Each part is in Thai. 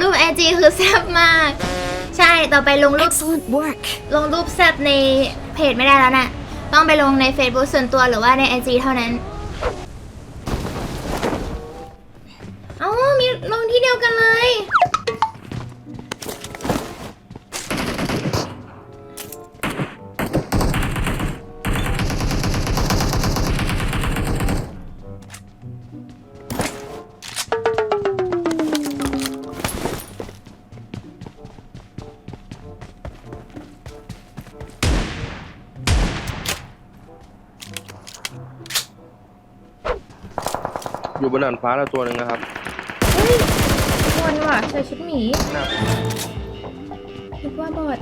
รูปไอจีคือแซ่บมาก ใช่ต่อไปลงรูป Excellent work. ลงรูปแซ่บในเพจไม่ได้แล้วน่ะต้องไปลงใน Facebook ส่วนตัวหรือว่าใน IG เท่านั้น เอ้ามีลงที่เดียวกันเลย อยู่บนด่านฟ้าแล้วตัวหนึ่งนะครับ เฮ้ยคนว่ะใส่ชุดหมีหน้าคิดว่าบอด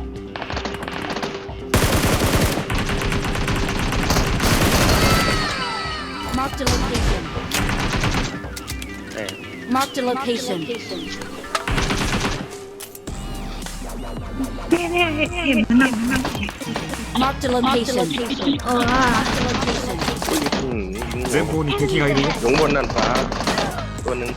Marked a location. แต่ Marked a location. เนี่ยเนี่ยเห็นมันนั่ง Marked a location. เอออืม ยิง 前方に敵がいるよ อยู่บนด่านฟ้า ตัวหนึ่ง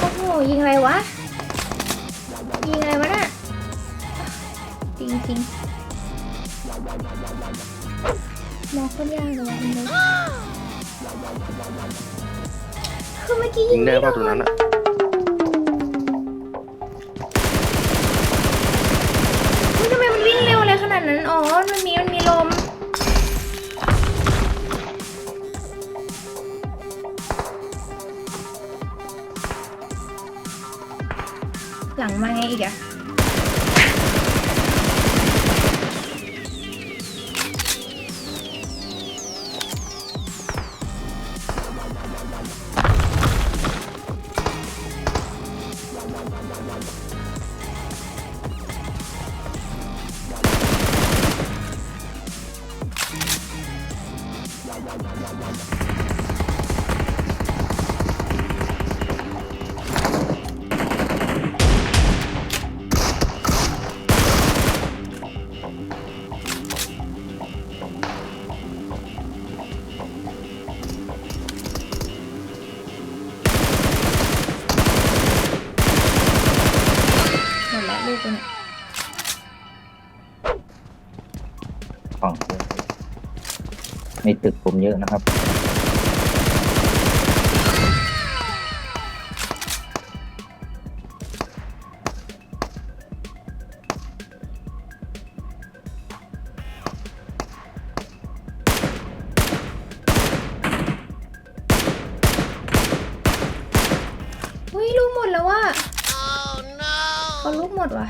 โอ้โห ยิงอะไรวะ ยิงอะไรวะน่ะ จริงจริงๆมองโคนยากเลยวะอันนี้คือเมื่อกี้ ยิ ยิ ง ง ได้ ไม่โด ป่ะตรงนั้น น อ่ะ ลั ผมเยอะนะครับเฮ้ยลูกหมดแล้วว่ะเขาลูกหมดว่ะ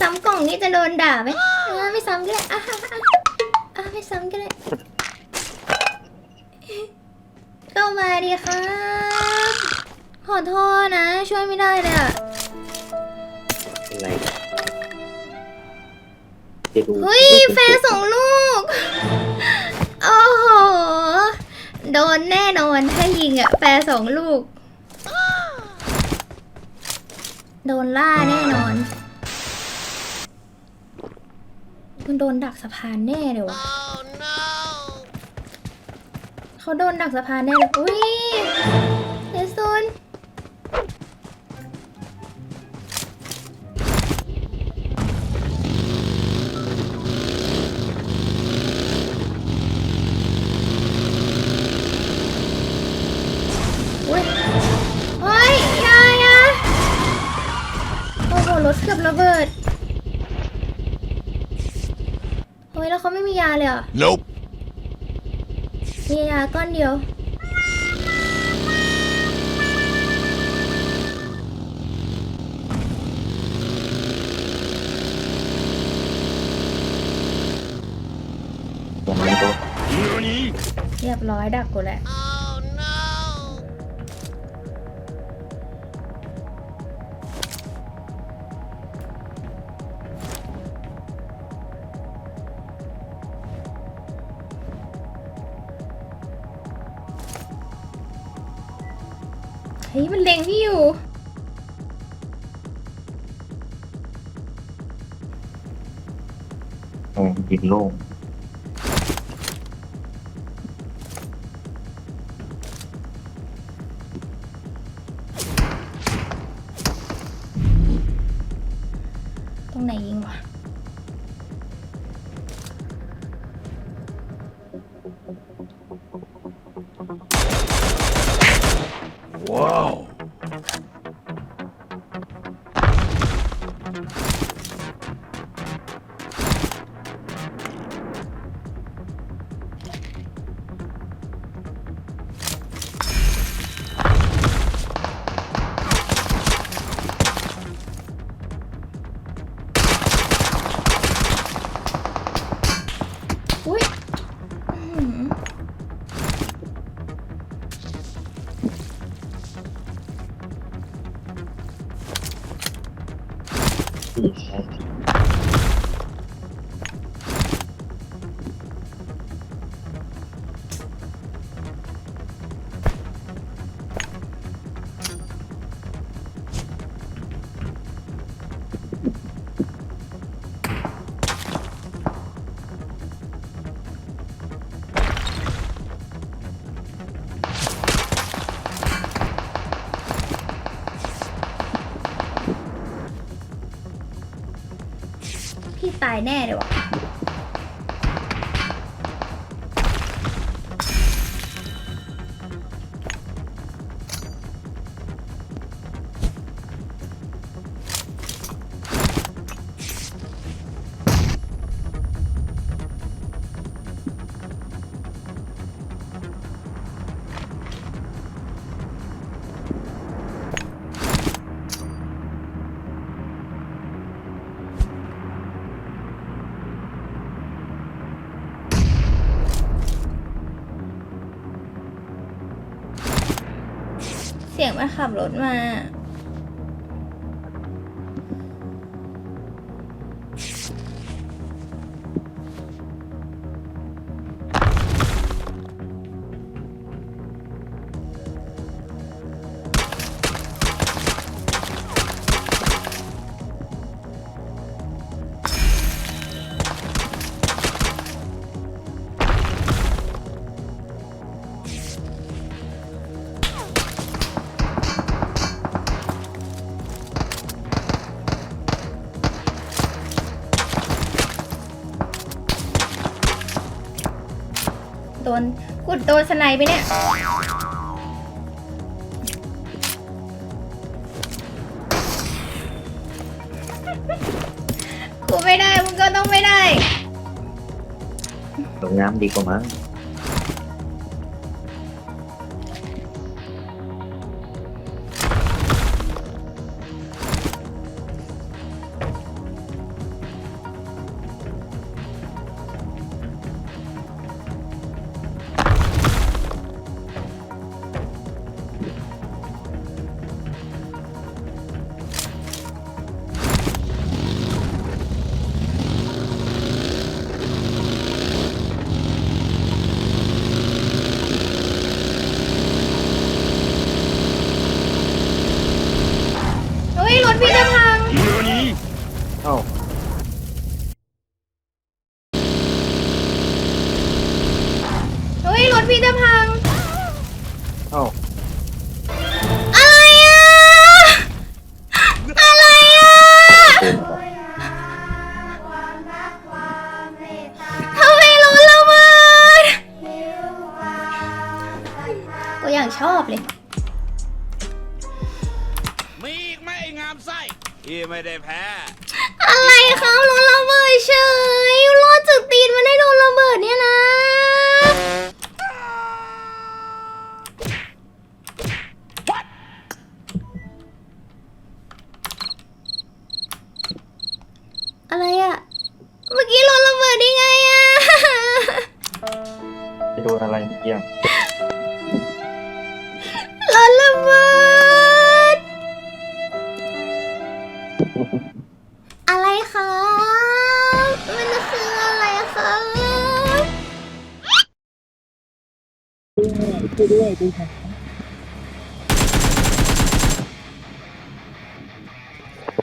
ซ้ำกล่องนี่จะโดนด่าไหมอ่าไม่ซ้ำก็ได้อะอะอะอะไม่ซ้ำก็ได้เข้ามาดีครับ ขอโทษนะ ช่วยไม่ได้เลยอะอะไรจะดูเฮ้ยแฟนสองลูก โอ้โห โดนแน่นอนถ้ายิงอะแฟนสองลูก โดนล่าแน่นอน คุณโดนดักสะพานแน่เลยวะเขาโดนดักสะพานแน่เลยอุ้ยเดซุนอุ้ยเฮ้ยอยาอยาโอ้โหรถเกือบระเบิด เฮ้ยแล้วเขาไม่มียาเลยเหรอ Nope. มียาก้อนเดียวตรงนี้ก็เรียบร้อยดักกูแล้วเเออยิงโล่ง ที่ายแน่เลยว่ะ สียงมันขับรถมา นกุดโดนสไนไปเนี่ยกูไม่ได้มึงก็ต้องไม่ได้ลงน้ำดีกว่ามั้ง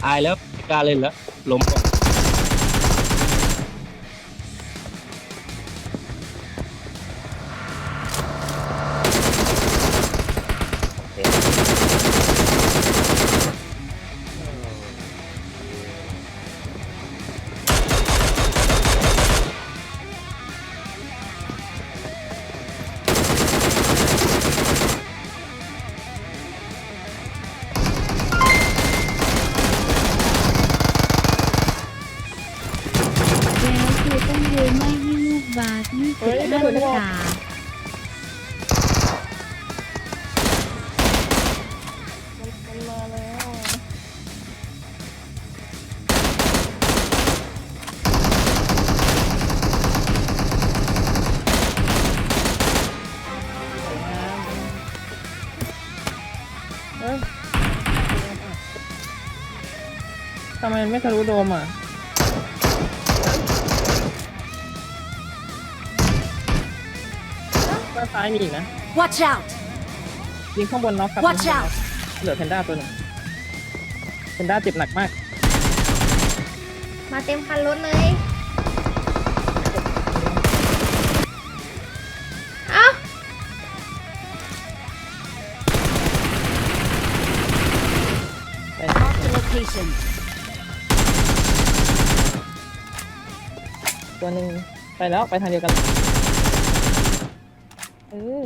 อายแล้วกล้าเล่นแล้วล้มก่อนำไมมันไม่ทะลุโดมอะด้านซ้ายมีอีกนะ Watch out! ยิงข้างบนน็อกครับ Watch out! เหลือเพนด้าตัวหนึ่งเพนด้าเจ็บหนักมาก มาเต็มคันรถเลย เอ้า Marked a location. ตัวหนึ่งไปแล้วไปทางเดียวกัน เออ